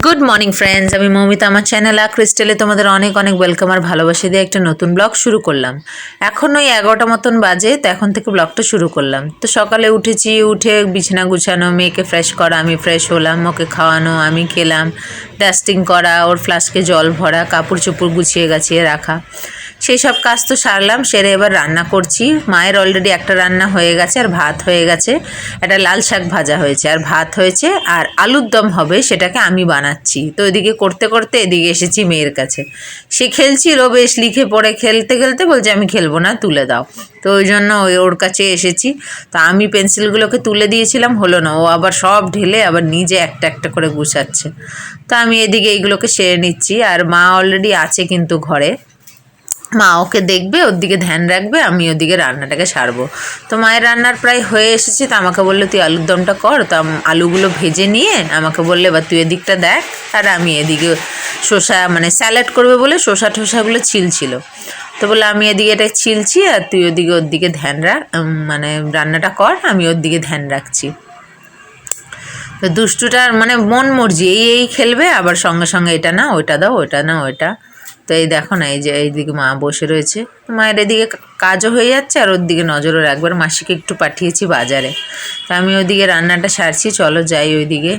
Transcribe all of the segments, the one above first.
Good morning friends আমি মৌমিতা। আমার channel আ ক্রিস্টেলে তোমাদের অনেক অনেক ওয়েলকাম আর ভালোবাসা দিয়ে একটা নতুন ব্লগ শুরু করলাম। এখন ওই এগারোটা মতন বাজে, তো এখন থেকে ব্লগটা শুরু করলাম। তো সকালে উঠেছি, উঠে বিছানা গুছানো, মেয়েকে ফ্রেশ করা, আমি ফ্রেশ হলাম, ওকে খাওয়ানো, আমি খেলাম ডাস্টিং করা, ওর ফ্লাস্কে জল ভরা, কাপড় চোপড় গুছিয়ে গাছিয়ে রাখা। সেই সব কাজ তো সারলাম, সেরে এবার রান্না করছি। মায়ের অলরেডি একটা রান্না হয়ে গেছে আর ভাত হয়ে গেছে। একটা লাল শাক ভাজা হয়েছে। আর ভাত হয়েছে আর আলুর দম হবে, সেটাকে আমি বানাচ্ছি। তো এদিকে করতে করতে এদিকে এসেছি মেয়ের কাছে। সে খেলছিল বেশ, লিখে পড়ে খেলতে খেলতে বলছে, আমি খেলব না, তুলে দাও। তো ওই জন্য ওই ওর কাছে এসেছি। তো আমি পেন্সিলগুলোকে তুলে দিয়েছিলাম, হলো না। ও আবার সব ঢেলে আবার নিজে একটা একটা করে গুছাচ্ছে। তো আমি এদিকে এইগুলোকে সেরে নিচ্ছি। আর মা অলরেডি আছে কিন্তু ঘরে। মা ওকে দেখবে, ওর দিকে ধ্যান রাখবে, আমি ওদিকে রান্নাটাকে সারবো। তো মায়ের রান্নার প্রায় হয়ে এসেছে, তো আমাকে বলল, তুই আলুর দমটা কর। তো আলুগুলো ভেজে নিয়ে আমাকে বললে, এবার তুই এদিকটা দেখ। আর আমি এদিকে শসা মানে স্যালাড করবে বলে শসা ঠোসাগুলো ছিলছিল। তো বলে আমি এদিকে এটা ছিলছি, আর তুই ওদিকে, ওর দিকে ধ্যান রাখ মানে রান্নাটা কর, আমি ওর দিকে ধ্যান রাখছি। তো দুষ্টুটার মানে মন মর্জি, এই এই খেলবে, আবার সঙ্গে সঙ্গে এটা না ওইটা দাও ওইটা না ওইটা তো এই দেখো না, এই যে এইদিকে মা বসে রয়েছে। মায়ের এদিকে কাজও হয়ে যাচ্ছে, আর ওর দিকে নজরও রাখবার মাসিকে একটু পাঠিয়েছি বাজারে। তো আমি ওইদিকে রান্নাটা সারছি, চলো যাই ওইদিকে।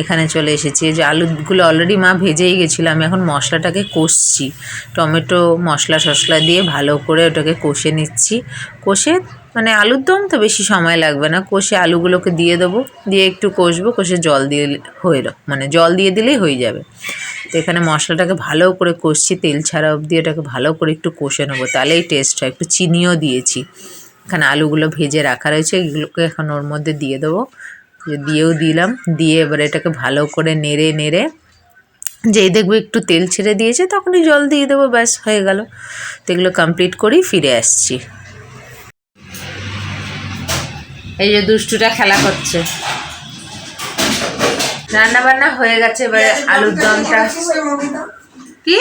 এখানে চলে এসেছি। যে আলুগুলো অলরেডি মা ভেজেই গেছিল, আমি এখন মশলাটাকে কষছি। টমেটো মশলা টশলা দিয়ে ভালো করে ওটাকে কষে নিচ্ছি। কষে মানে আলুর দম তো বেশি সময় লাগবে না। কষে আলুগুলোকে দিয়ে দেবো, দিয়ে একটু কষবো, কষে জল দিয়ে হয়ে মানে জল দিয়ে দিলেই হয়ে যাবে। তো এখানে মশলাটাকে ভালো করে কষছি, তেল ছাড়া অবধি এটাকে ভালো করে একটু কষে নেব। তাহলেই টেস্ট হয়, একটু চিনিও দিয়েছি। এখানে আলুগুলো ভেজে রাখা রয়েছে, এগুলোকে এখন ওর মধ্যে দিয়ে দেবো। দিয়েও দিলাম, দিয়ে এবার এটাকে ভালো করে নেড়ে নেড়ে, যেই দেখব একটু তেল ছেড়ে দিয়েছে, তখনই জল দিয়ে দেবো, ব্যাস, হয়ে গেল। তো এগুলো কমপ্লিট করেই ফিরে আসছি। এই যে দুষ্টুটা খেলা করছে। রান্না বান্না হয়ে গেছে এবার আলুর দমটা। কি?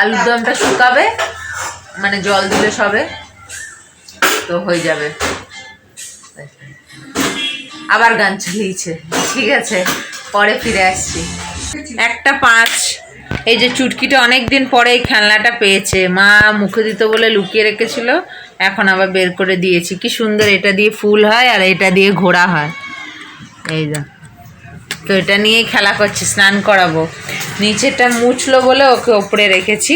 আলুর দমটা শুকাবে মানে জল দিলে সবে তো হয়ে যাবে। আবার গান চালিয়েছে ঠিক আছে পরে ফিরে আসছি। একটা পাঁচ এই যে চুটকিটা অনেক দিন পরে এই খেলনাটা পেয়েছে মা মুখে দিত বলে লুকিয়ে রেখেছিল এখন আবার বের করে দিয়েছি। কি সুন্দর এটা দিয়ে ফুল হয় আর এটা দিয়ে ঘোড়া হয়। এই যা। তো এটা নিয়েই খেলা করছে, স্নান করাবো। নিচেটা মুছলো বলে ওকে ওপরে রেখেছি।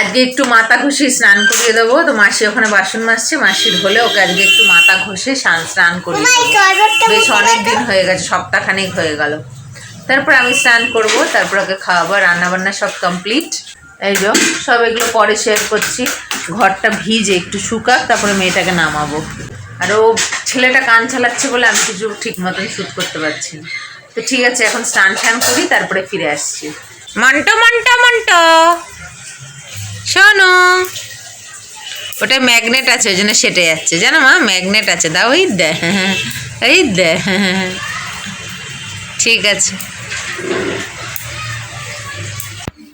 আজকে একটু মাথা ঘষে স্নান করিয়ে দেবো। তো মাসি ওখানে বাসন মাজছে মাসির হলে ওকে আজকে একটু মাথা ঘষে স্নান স্নান করিয়ে বেশ অনেক দিন হয়ে গেছে, সপ্তাহখানেক হয়ে গেল। তারপর আমি স্নান করব, তারপর ওকে খাওয়াবো, রান্নাবান্না সব কমপ্লিট। এই যো, সব এগুলো পরে শেয়ার করছি। ঘরটা ভিজে, একটু শুকাক, তারপরে মেয়েটাকে নামাবো। আর ও ছেলেটা কান চালাচ্ছে বলে আমি কিছু ঠিক মতন শ্যুট করতে পারছি না। তো ঠিক আছে এখন স্নান টান করি তারপরে ফিরে আসছি। মন্টো মন্টো মন্টো। শোনো। ওটা ম্যাগনেট আছে ওই জন্য সেটে যাচ্ছে। জানো মা ম্যাগনেট আছে। দাও ওই দে। এই দে। ঠিক আছে।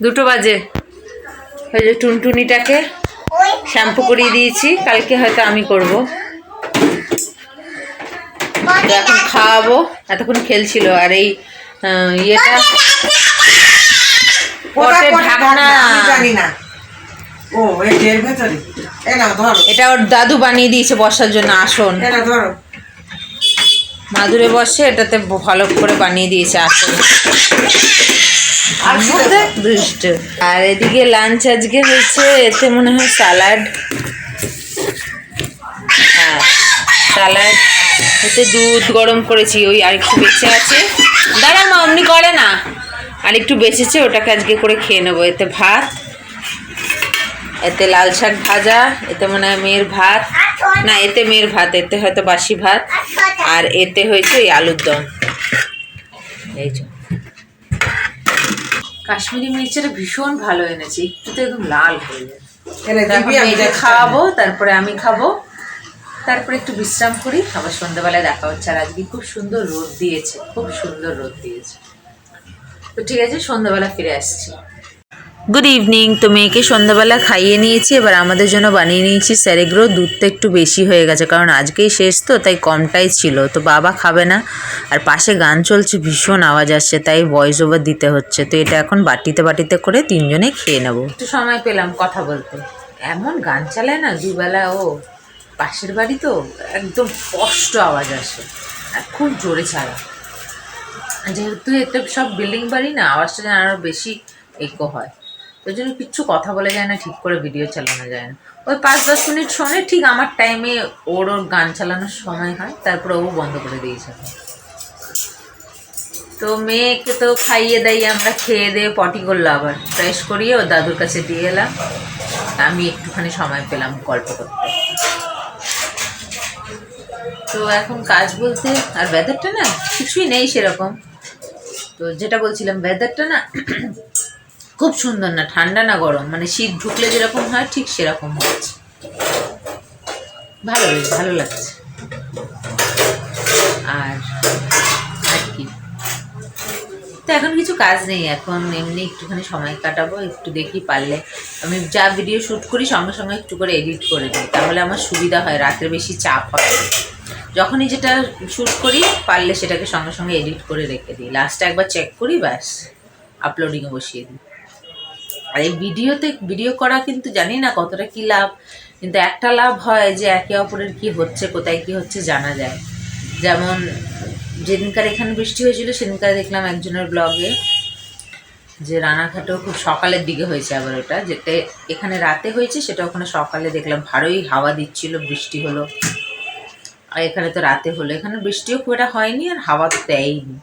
দুটো বাজে। ওই যে টুনটুনিটাকে শ্যাম্পু করিয়ে দিয়েছি। কালকে হয়তো আমি করব। তো এখন খাওয়াবো। এতক্ষণ খেলছিল আর এই ইয়েটা পটের ঢাকনা। জানি না। ও এটা ওর দাদু বানিয়ে দিয়েছে বসার জন্য আসন। মাদুরে বসে এটাতে ভালো করে বানিয়ে দিয়েছে আসন। দুষ্ট। আর এদিকে লাঞ্চ আজকে হয়েছে এতে মনে হয় স্যালাড হ্যাঁ স্যালাড এতে দুধ গরম করেছি ওই আরেকটু বেঁচে আছে। দাঁড়া মা অমনি করে না। আর একটু বেঁচেছে ওটাকে আজকে করে খেয়ে নেব। এতে ভাত এতে লাল শাক ভাজা এতে মনে হয় মেয়ের ভাত। না এতে মেয়ের ভাত এতে হয়তো বাসি ভাত। আর এতে হয়েছে ওই আলুর দম। এই যে। কাশ্মীরি মির্চিটা ভীষণ ভালো এনেছে। একটু তো একদম লাল হয়ে যায়। খাওয়াবো তারপরে আমি খাব। তারপরে একটু বিশ্রাম করি আবার সন্ধ্যাবেলায় দেখা হচ্ছে। আর আজকে খুব সুন্দর রোদ দিয়েছে খুব সুন্দর রোদ দিয়েছে। তো ঠিক আছে সন্ধ্যাবেলা ফিরে আসছি। গুড ইভিনিং তো মেয়েকে সন্ধ্যাবেলা খাইয়ে নিয়েছি এবার আমাদের জন্য বানিয়ে নিয়েছি স্যারেগ্রো। দুধটা একটু বেশি হয়ে গেছে কারণ আজকেই শেষ তো তাই কমটাই ছিল। তো বাবা খাবে না আর পাশে গান চলছে ভীষণ আওয়াজ আসছে তাই ভয়েস ওভার দিতে হচ্ছে। তো এটা এখন বাটিতে বাটিতে করে তিনজনে খেয়ে নেব। একটু সময় পেলাম কথা বলতে। এমন গান চালায় না দুবেলা ও। পাশের বাড়ি তো একদম স্পষ্ট আওয়াজ আসে। আর খুব জোরে ছাড়া যেহেতু এটা সব বিল্ডিং বাড়ি না, আওয়াজটা যেন আরও বেশি একো হয়। ওই জন্য কিচ্ছু কথা বলা যায় না, ঠিক করে ভিডিও চালানো যায় না। ওই পাঁচ দশ মিনিট শোনে, ঠিক আমার টাইমে ওর ওর গান চালানোর সময় হয়, তারপরে ও বন্ধ করে দিয়েছে তো মেয়েকে তো খাইয়ে দাইয়ে আমরা খেয়ে দিয়ে পটি করল আবার। ফ্রেশ করিয়ে ও দাদুর কাছে দিয়ে এলাম। আমি একটুখানি সময় পেলাম গল্প করতে। তো এখন কাজ বলতে আর ওয়েদারটা না কিছুই নেই সেরকম। তো যেটা বলছিলাম ওয়েদারটা না খুব সুন্দর না, ঠান্ডা না গরম। মানে শীত ঢুকলে যেরকম হয়, ঠিক সেরকম হচ্ছে। ভালো ভালো লাগছে। আর আর কি? তো এখন কিছু কাজ নেই, এখন এমনি একটুখানি সময় কাটাবো, একটু দেখি পারলে। আমি যা ভিডিও শ্যুট করি, সঙ্গে সঙ্গে একটু করে এডিট করে দিই, তাহলে আমার সুবিধা হয়, রাত্রে বেশি চাপ হয়। যখনই যেটা শ্যুট করি, পারলে সেটাকে সঙ্গে সঙ্গে এডিট করে রেখে দিই। লাস্টে একবার চেক করি, ব্যাস আপলোডিংয়ে বসিয়ে দিই। আর এই ভিডিওতে ভিডিও করা কিন্তু জানি না কতটা কি লাভ, কিন্তু একটা লাভ হয় যে একে অপরের কি হচ্ছে, কোথায় কি হচ্ছে জানা যায়। যেমন, যেদিনকার এখানে বৃষ্টি হয়েছিল, সেদিনকার দেখলাম একজনের ব্লগে যে রানাঘাটেও খুব সকালের দিকে হয়েছে আবার ওটা যেটা এখানে রাতে হয়েছে, সেটা ওখানে সকালে দেখলাম ভালোই হাওয়া দিচ্ছিল, বৃষ্টি হলো। আর এখানে তো রাতে হলো। এখানে বৃষ্টিও খুব একটা হয়নি আর হাওয়া তো দেয়নি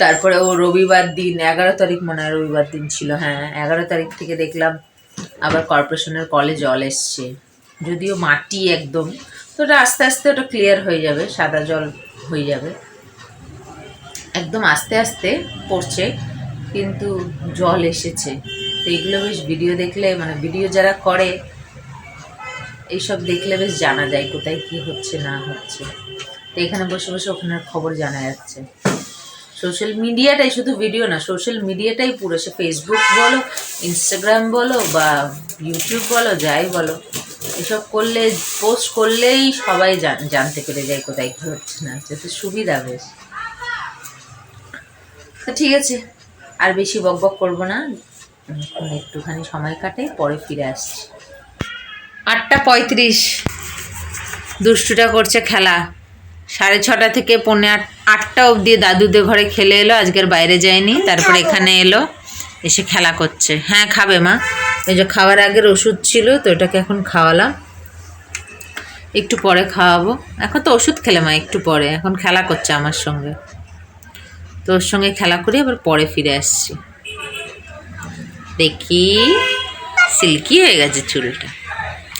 তারপরে ও রবিবার দিন, এগারো তারিখ মনে হয় রবিবার দিন ছিল হ্যাঁ এগারো তারিখ থেকে দেখলাম আবার কর্পোরেশনের কলে জল এসছে। যদিও মাটি একদম, তো ওটা আস্তে আস্তে ওটা ক্লিয়ার হয়ে যাবে, সাদা জল হয়ে যাবে। একদম আস্তে আস্তে পড়ছে, কিন্তু জল এসেছে। তো এগুলো বেশ ভিডিও দেখলে মানে ভিডিও যারা করে এইসব দেখলে বেশ জানা যায় কোথায় কি হচ্ছে, না হচ্ছে। তো এখানে বসে বসে ওখানের খবর জানা যাচ্ছে। সোশ্যাল মিডিয়াটাই শুধু ভিডিও না, সোশ্যাল মিডিয়াটাই পুরো। সে ফেসবুক বলো ইনস্টাগ্রাম বলো, বা ইউটিউব বলো, যাই বলো, এসব করলে পোস্ট করলেই সবাই জান- জানতে পেরে যায় কোথায় কী হচ্ছে, না হচ্ছে। তো সুবিধা বেশ। ঠিক আছে, আর বেশি বক বক করব না। একটুখানি সময় কাটে, পরে ফিরে আসছি। আটটা পঁয়ত্রিশ। দুষ্টুটা করছে খেলা। সাড়ে ছটা থেকে পৌনে আট, আটটা অবধি দাদুদের ঘরে খেলে এলো, আজকের বাইরে যায়নি, তারপর এখানে এলো, এসে খেলা করছে। হ্যাঁ খাবে মা। এই যে খাওয়ার আগের ওষুধ ছিল, তো এটাকে এখন খাওয়ালাম। একটু পরে খাওয়াবো। এখন তো ওষুধ খেলে মা, একটু পরে। এখন খেলা করছে আমার সঙ্গে। তো ওর সঙ্গে খেলা করে আবার পরে ফিরে আসছি। দেখি, সিল্কি হয়ে গেছে চুলটা।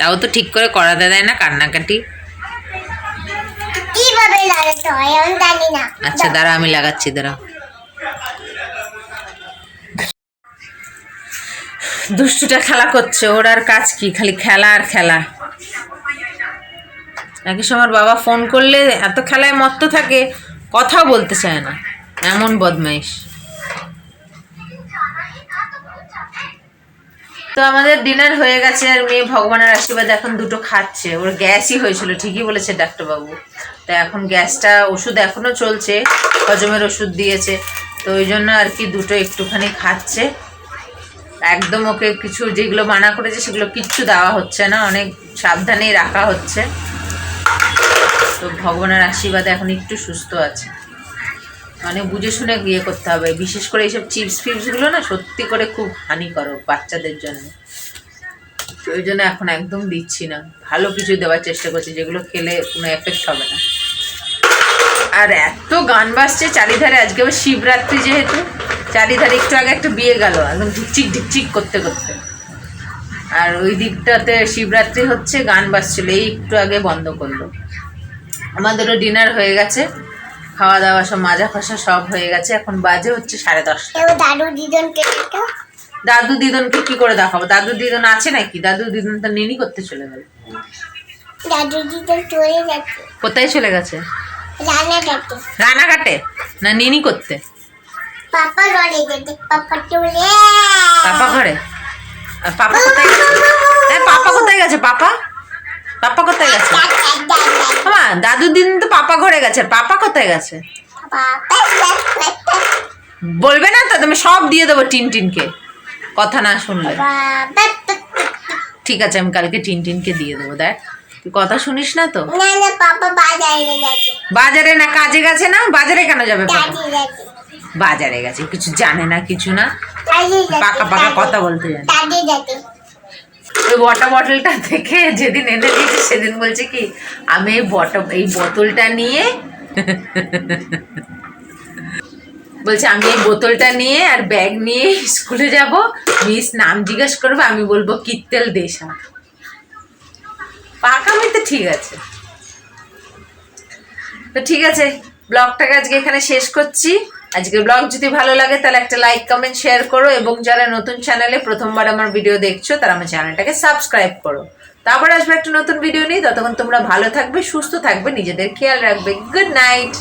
তাও তো ঠিক করে করাতে দেয় না কান্নাকাটি। কীভাবে লাগাতে হয় আমি জানি না। আচ্ছা দাঁড়া আমি লাগাচ্ছি দাঁড়া দুষ্টুটা খেলা করছে ওর আর কাজ কি খালি খেলা আর খেলা। একই সময় বাবা ফোন করলে এত খেলায় মত্ত থাকে কথাও বলতে চায় না। এমন বদমাইশ। তো আমাদের ডিনার হয়ে গেছে আর মেয়ে ভগবানের আশীর্বাদ এখন দুটো খাচ্ছে। ওর গ্যাসই হয়েছিল, ঠিকই বলেছে ডাক্তারবাবু। তো এখন গ্যাসটা, ওষুধ এখনও চলছে, হজমের ওষুধ দিয়েছে। তো ওই জন্য আর কি দুটো একটুখানি খাচ্ছে। একদম ওকে কিছু যেগুলো মানা করেছে সেগুলো কিচ্ছু দেওয়া হচ্ছে না, অনেক সাবধানেই রাখা হচ্ছে। তো ভগবানের আশীর্বাদে এখন একটু সুস্থ আছে। মানে বুঝে শুনে ইয়ে করতে হবে। বিশেষ করে এইসব চিপস ফিপসগুলো না সত্যি করে খুব হানিকারক বাচ্চাদের জন্য। ওই জন্য এখন একদম দিচ্ছি না। ভালো কিছু দেওয়ার চেষ্টা করছি, যেগুলো খেলে কোনো এফেক্ট হবে না। আর এত গান বাজছে চারিধারে, আজকে আবার শিবরাত্রি যেহেতু, চারিধারে একটু আগে একটা বিয়ে গেল, একদম ঢিকচিক ঢিকচিক করতে করতে। আর ওই দিকটাতে শিবরাত্রি হচ্ছে, গান বাজছিল, এই একটু আগে বন্ধ করল। আমাদেরও ডিনার হয়ে গেছে। খাওয়া দাওয়া সব মাজা খসা সব হয়ে গেছে এখন বাজে হচ্ছে সাড়ে দশটা। দাদু দিদনকে দাদু দিদনকে কি করে দেখাবো? দাদু দিদন আছে নাকি? দাদু দিদন তো নিনি করতে চলে গেল। দাদু দিদন চলে যাচ্ছে কোথায় চলে গেছে? করতে রানাঘাটে? না নিনি করতে? পাপা রড়ে যেতে পাপা চলে। পাপা ঘরে? আর পাপা কোথায় গেছে? হ্যাঁ পাপা কোথায় গেছে পাপা? পাপা কোথায় গেছে? মা দাদুর দিন তো পাপা ঘরে গেছে। পাপা কোথায় গেছে? বলবে না তো তুমি সব দিয়ে দেবো টিন টিনকে। কথা না শুনলে। ঠিক আছে আমি কালকে টিন টিনকে দিয়ে দেবো দেখ। তুই কথা শুনিস না তো? বাজারে না কাজে গেছে না? বাজারে কেন যাবে দাদি বাজারে গেছে কিছু জানে না কিছু না। পাকা পাকা কথা বলতে জানে। দাদি ওই ওয়াটার বটলটা থেকে যেদিন এনে দিয়েছি, সেদিন বলছে কি, আমি এই বটল এই বোতলটা নিয়ে বলছে, আমি এই বোতলটা নিয়ে আর ব্যাগ নিয়ে স্কুলে যাব মিস নাম জিজ্ঞেস করবে, আমি বলব কিত্তেল দেশা। পাকামি তো ঠিক আছে। তো ঠিক আছে, ব্লগটাকে আজকে এখানে শেষ করছি। আজকে ব্লগ যদি ভালো লাগে, তাহলে একটা লাইক কমেন্ট শেয়ার করো এবং যারা নতুন চ্যানেলে প্রথমবার আমার ভিডিও দেখছ, তারা আমার চ্যানেলটাকে সাবস্ক্রাইব করো। তারপর আসবে একটা নতুন ভিডিও নিয়ে। ততক্ষণ তোমরা ভালো থাকবে, সুস্থ থাকবে, নিজেদের খেয়াল রাখবে। Good night